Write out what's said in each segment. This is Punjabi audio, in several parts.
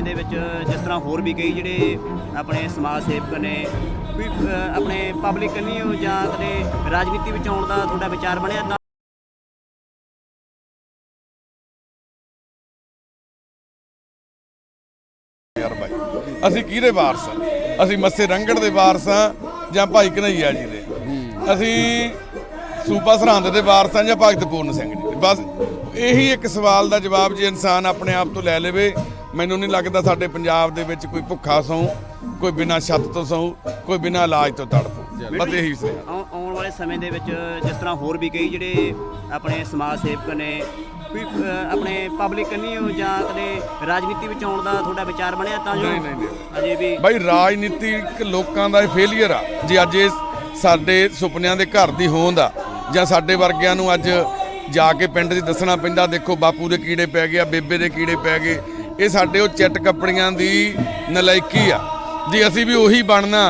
ਸਮੇਂ ਦੇ ਵਿੱਚ ਜਿਸ ਤਰ੍ਹਾਂ ਹੋਰ ਵੀ ਕਈ ਜਿਹੜੇ ਆਪਣੇ ਸਮਾਜ ਸੇਵਕ ਨੇ, ਕੋਈ ਆਪਣੇ ਪਬਲਿਕ ਨਹੀਂ ਹੋ ਜਾਂ ਕਦੇ ਰਾਜਨੀਤੀ ਵਿੱਚ ਆਉਣ ਦਾ ਤੁਹਾਡਾ ਵਿਚਾਰ ਬਣਿਆ? ਅਸੀਂ ਕਿਹਦੇ ਵਾਰਸ ਆ? ਅਸੀਂ ਮੱਸੇ ਰੰਗੜ ਦੇ ਵਾਰਸ ਆ ਜਾਂ ਭਾਈ ਕਨਈਆ ਜੀ ਦੇ? ਅਸੀਂ ਸੂਬਾ ਸਰਹੰਦ ਦੇ ਵਾਰਸ ਆ ਜਾਂ ਭਗਤ ਪੂਰਨ ਸਿੰਘ ਜੀ ਬਸ ਇਹੀ ਇੱਕ ਸਵਾਲ ਦਾ ਜਵਾਬ ਜੇ ਇਨਸਾਨ ਆਪਣੇ ਆਪ ਤੋਂ ਲੈ ਲਵੇ ਮੈਨੂੰ ਨਹੀਂ ਲੱਗਦਾ ਸਾਡੇ ਪੰਜਾਬ ਦੇ ਵਿੱਚ ਕੋਈ ਭੁੱਖਾ ਸੌ ਕੋਈ ਬਿਨਾਂ ਛੱਤ ਤੋਂ ਸੌ ਕੋਈ ਬਿਨਾਂ ਇਲਾਜ ਤੋਂ ਤੜਫੂ ਬਸ ਇਹੀ ਸੀ। ਆਉ- ਆਉਣ ਵਾਲੇ ਸਮੇਂ ਦੇ ਵਿੱਚ ਜਿਸ ਤਰ੍ਹਾਂ ਹੋਰ ਵੀ ਕਈ ਜਿਹੜੇ ਆਪਣੇ ਸਮਾਜ ਸੇਵਕ ਨੇ ਕੋਈ ਆਪਣੇ ਪਬਲਿਕ ਨਹੀਂ ਹੋ ਜਾਂ ਕਦੇ ਰਾਜਨੀਤੀ ਵਿੱਚ ਆਉਣ ਦਾ ਤੁਹਾਡਾ ਵਿਚਾਰ ਬਣਿਆ ਤਾਂ ਜੋ ਨਹੀਂ, ਨਹੀਂ, ਨਹੀਂ। ਅਜੇ ਵੀ ਬਾਈ ਰਾਜਨੀਤਿਕ ਲੋਕਾਂ ਦਾ ਇਹ ਫੇਲਿਅਰ ਆ। ਜੇ ਅੱਜ ਇਹ ਸਾਡੇ ਸੁਪਨਿਆਂ ਦੇ ਘਰ ਦੀ ਹੋਂਦ ਆ ਜਾਂ ਸਾਡੇ ਵਰਗਿਆਂ ਨੂੰ ਅੱਜ ਜਾ ਕੇ ਪਿੰਡ 'ਚ ਦੱਸਣਾ ਪੈਂਦਾ ਦੇਖੋ ਬਾਪੂ ਦੇ ਕੀੜੇ ਪੈ ਗਏ ਆ ਬੇਬੇ ਦੇ ਕੀੜੇ ਪੈ ਗਏ ਇਹ ਸਾਡੇ ਉਹ ਚਿੱਟ ਕੱਪੜੀਆਂ ਦੀ ਨਲਾਇਕੀ ਆ ਜੇ ਅਸੀਂ ਵੀ ਉਹੀ ਬਣਨਾ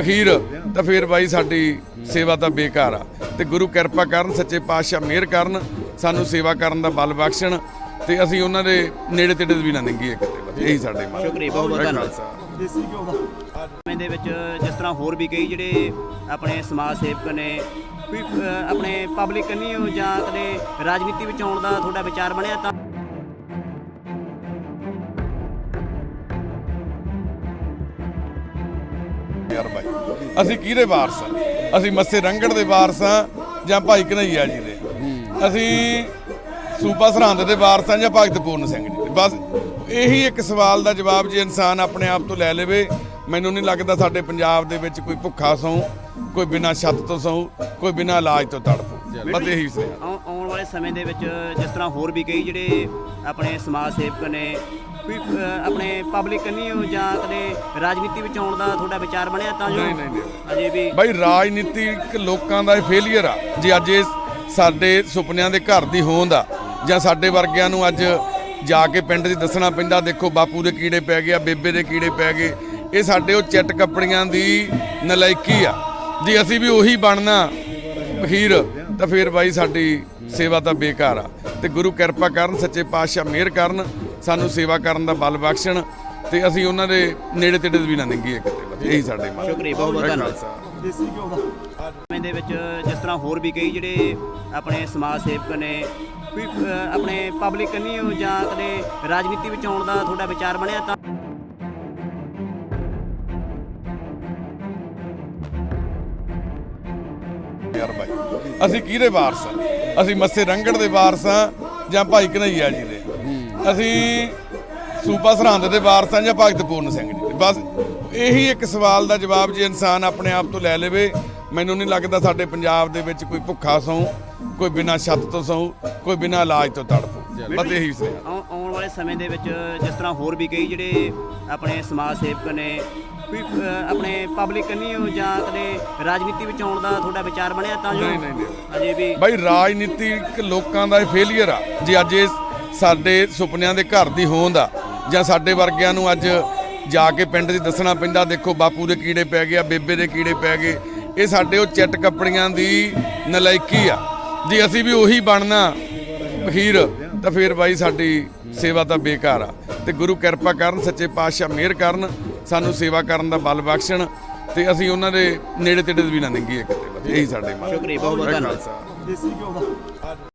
ਅਖੀਰ ਤਾਂ ਫਿਰ ਬਾਈ ਸਾਡੀ ਸੇਵਾ ਤਾਂ ਬੇਕਾਰ ਆ ਤੇ ਗੁਰੂ ਕਿਰਪਾ ਕਰਨ ਸੱਚੇ ਪਾਤਸ਼ਾਹ ਮਿਹਰ ਕਰਨ ਸਾਨੂੰ ਸੇਵਾ ਕਰਨ ਦਾ ਬਲ ਬਖਸ਼ਣ ਤੇ ਅਸੀਂ ਉਹਨਾਂ ਦੇ ਨੇੜੇ ਤੇੜੇ ਵੀ ਨਾ ਲੰਘੀਏ ਕਿਤੇ ਬਸ ਇਹੀ ਸਾਡੇ ਮਨ ਸ਼ੁਕਰੀਆ, ਬਹੁਤ ਬਹੁਤ ਧੰਨਵਾਦ। ਖਾਲਸਾ। ਸਮੇਂ ਦੇ ਵਿੱਚ ਜਿਸ ਤਰ੍ਹਾਂ ਹੋਰ ਵੀ ਕਈ ਜਿਹੜੇ ਆਪਣੇ ਸਮਾਜ ਸੇਵਕ ਨੇ ਕੋਈ ਆਪਣੇ ਪਬਲਿਕ ਨਹੀਂ ਜਾਂ ਕਦੇ ਰਾਜਨੀਤੀ ਵਿੱਚ ਆਉਣ ਦਾ ਤੁਹਾਡਾ ਵਿਚਾਰ ਬਣਿਆ ਤਾਂ ਯਾਰ ਬਾਈ ਅਸੀਂ ਕਿਹਦੇ ਵਾਰਸ ਆ? ਅਸੀਂ ਮੱਸੇ ਰੰਗੜ ਦੇ ਵਾਰਸ ਆ ਜਾਂ ਭਾਈ ਕਨਈਆ ਜੀ ਦੇ? ਅਸੀਂ ਸੂਬਾ ਸਰਹੰਦ ਦੇ ਵਾਰਸ ਆ ਜਾਂ ਭਗਤ ਪੂਰਨ ਸਿੰਘ ਜੀ ਦੇ? ਬਸ ਇਹੀ ਇੱਕ ਸਵਾਲ ਦਾ ਜਵਾਬ ਜੇ ਇਨਸਾਨ ਆਪਣੇ ਆਪ ਤੋਂ ਲੈ ਲਵੇ ਮੈਨੂੰ ਨਹੀਂ ਲੱਗਦਾ ਸਾਡੇ ਪੰਜਾਬ ਦੇ ਵਿੱਚ ਕੋਈ ਭੁੱਖਾ ਸੌ ਕੋਈ ਬਿਨਾਂ ਛੱਤ ਤੋਂ ਸੌ ਕੋਈ ਬਿਨਾਂ ਇਲਾਜ ਤੋਂ ਤੜਫੂ ਬਸ ਇਹੀ ਸੀ ਵਾਲੇ ਸਮੇਂ ਦੇ ਵਿੱਚ ਜਿਸ ਤਰ੍ਹਾਂ ਹੋਰ ਵੀ ਕਈ ਜਿਹੜੇ ਆਪਣੇ ਸਮਾਜ ਸੇਵਕ ਨੇ ਕੋਈ ਆਪਣੇ ਪਬਲਿਕ ਨਹੀਂ ਹੋ ਜਾਂ ਕਦੇ ਰਾਜਨੀਤੀ ਵਿੱਚ ਆਉਣ ਦਾ ਤੁਹਾਡਾ ਵਿਚਾਰ ਬਣਿਆ ਤਾਂ ਜੋ ਨਹੀਂ, ਨਹੀਂ, ਨਹੀਂ। ਅਜੇ ਵੀ ਬਾਈ ਰਾਜਨੀਤਿਕ ਲੋਕਾਂ ਦਾ ਇਹ ਫੇਲਿਅਰ ਆ ਜੇ ਅੱਜ ਇਹ ਸਾਡੇ ਸੁਪਨਿਆਂ ਦੇ ਘਰ ਦੀ ਹੋਂਦ ਆ ਜਾਂ ਸਾਡੇ ਵਰਗਿਆਂ ਨੂੰ ਅੱਜ ਜਾ ਕੇ ਪਿੰਡ 'ਚ ਦੱਸਣਾ ਪੈਂਦਾ ਦੇਖੋ ਬਾਪੂ ਦੇ ਕੀੜੇ ਪੈ ਗਏ ਆ ਬੇਬੇ ਦੇ ਕੀੜੇ ਪੈ ਗਏ ਇਹ ਸਾਡੇ ਉਹ ਚਿੱਟ ਕੱਪੜੀਆਂ ਦੀ ਨਲਾਇਕੀ ਆ ਜੇ ਅਸੀਂ ਵੀ ਉਹੀ ਬਣਨਾ ਅਖੀਰ ਤਾਂ ਫਿਰ ਬਾਈ ਸਾਡੀ ਸੇਵਾ ਤਾਂ ਬੇਕਾਰ ਆ ਤੇ ਗੁਰੂ ਕਿਰਪਾ ਕਰਨ ਸੱਚੇ ਪਾਤਸ਼ਾਹ ਮਿਹਰ ਕਰਨ ਸਾਨੂੰ ਸੇਵਾ ਕਰਨ ਦਾ ਬਲ ਬਖਸ਼ਣ ਤੇ ਅਸੀਂ ਉਹਨਾਂ ਦੇ ਨੇੜੇ ਤੇੜੇ ਵੀ ਨਾ ਲੰਘੀਏ ਕਿਤੇ ਬਸ ਇਹੀ ਸਾਡੇ ਮਨ ਸ਼ੁਕਰੀਆ, ਬਹੁਤ ਬਹੁਤ ਧੰਨਵਾਦ। ਖਾਲਸਾ। ਸਮੇਂ ਦੇ ਵਿੱਚ ਜਿਸ ਤਰ੍ਹਾਂ ਹੋਰ ਵੀ ਕਈ ਜਿਹੜੇ ਆਪਣੇ ਸਮਾਜ ਸੇਵਕ ਨੇ ਆਪਣੇ ਪਬਲਿਕ ਨਹੀਂ ਜਾਂ ਕਦੇ ਰਾਜਨੀਤੀ ਵਿੱਚ ਆਉਣ ਦਾ ਤੁਹਾਡਾ ਵਿਚਾਰ ਬਣਿਆ ਤਾਂ ਯਾਰ ਬਾਈ। ਅਸੀਂ ਕਿਹਦੇ ਵਾਰਸ ਆ? ਅਸੀਂ ਮੱਸੇ ਰੰਗੜ ਦੇ ਵਾਰਸ ਆ ਜਾਂ ਭਾਈ ਕਨਈਆ ਜੀ ਦੇ? ਅਸੀਂ ਸੂਬਾ ਸਰਹੰਦ ਦੇ ਵਾਰਸ ਆ ਜਾਂ ਭਗਤ ਪੂਰਨ ਸਿੰਘ ਜੀ ਦੇ? ਬਸ ਇਹੀ ਇੱਕ ਸਵਾਲ ਦਾ ਜਵਾਬ ਜੇ ਇਨਸਾਨ ਆਪਣੇ ਆਪ ਤੋਂ ਲੈ ਲਵੇ ਮੈਨੂੰ ਨਹੀਂ ਲੱਗਦਾ ਸਾਡੇ ਪੰਜਾਬ ਦੇ ਵਿੱਚ ਕੋਈ ਭੁੱਖਾ ਸੌ ਕੋਈ ਬਿਨਾਂ ਛੱਤ ਤੋਂ ਸੌ ਕੋਈ ਬਿਨਾਂ ਇਲਾਜ ਤੋਂ ਤੜਫੂ ਬਸ ਇਹੀ ਸੀ ਆਉ- ਆਉਣ ਵਾਲੇ ਸਮੇਂ ਦੇ ਵਿੱਚ ਜਿਸ ਤਰ੍ਹਾਂ ਹੋਰ ਵੀ ਕਈ ਜਿਹੜੇ ਆਪਣੇ ਸਮਾਜ ਸੇਵਕ ਨੇ ਕੋਈ ਆਪਣੇ ਪਬਲਿਕ ਨਹੀਂ ਹੋ ਜਾਂ ਕਦੇ ਰਾਜਨੀਤੀ ਵਿੱਚ ਆਉਣ ਦਾ ਤੁਹਾਡਾ ਵਿਚਾਰ ਬਣਿਆ ਤਾਂ ਜੋ ਨਹੀਂ, ਨਹੀਂ, ਨਹੀਂ। ਅਜੇ ਵੀ ਬਾਈ ਰਾਜਨੀਤਿਕ ਲੋਕਾਂ ਦਾ ਇਹ ਫੇਲਿਅਰ ਆ ਜੇ ਅੱਜ ਇਹ ਸਾਡੇ ਸੁਪਨਿਆਂ ਦੇ ਘਰ ਦੀ ਹੋਂਦ ਆ ਜਾਂ ਸਾਡੇ ਵਰਗਿਆਂ ਨੂੰ ਅੱਜ ਜਾ ਕੇ ਪਿੰਡ 'ਚ ਦੱਸਣਾ ਪੈਂਦਾ ਦੇਖੋ ਬਾਪੂ ਦੇ ਕੀੜੇ ਪੈ ਗਏ ਆ ਬੇਬੇ ਦੇ ਕੀੜੇ ਪੈ ਗਏ ਇਹ ਸਾਡੇ ਉਹ ਚਿੱਟ ਕੱਪੜੀਆਂ ਦੀ ਨਲਾਇਕੀ ਆ ਜੇ ਅਸੀਂ ਵੀ ਉਹੀ ਬਣਨਾ ਅਖੀਰ ਤਾਂ ਫਿਰ ਬਾਈ ਸਾਡੀ ਸੇਵਾ ਤਾਂ ਬੇਕਾਰ ਆ ਤੇ ਗੁਰੂ ਕਿਰਪਾ ਕਰਨ ਸੱਚੇ ਪਾਤਸ਼ਾਹ ਮਿਹਰ ਕਰਨ ਸਾਨੂੰ ਸੇਵਾ ਕਰਨ ਦਾ ਬਲ ਬਖਸ਼ਣ ਤੇ ਅਸੀਂ ਉਹਨਾਂ ਦੇ ਨੇੜੇ ਤੇੜੇ ਵੀ ਨਾ ਲੰਘੀਏ ਕਿਤੇ ਬਸ। ਇਹੀ ਸਾਡੇ ਮਨ ਸ਼ੁਕਰੀਆ, ਬਹੁਤ ਬਹੁਤ ਧੰਨਵਾਦ।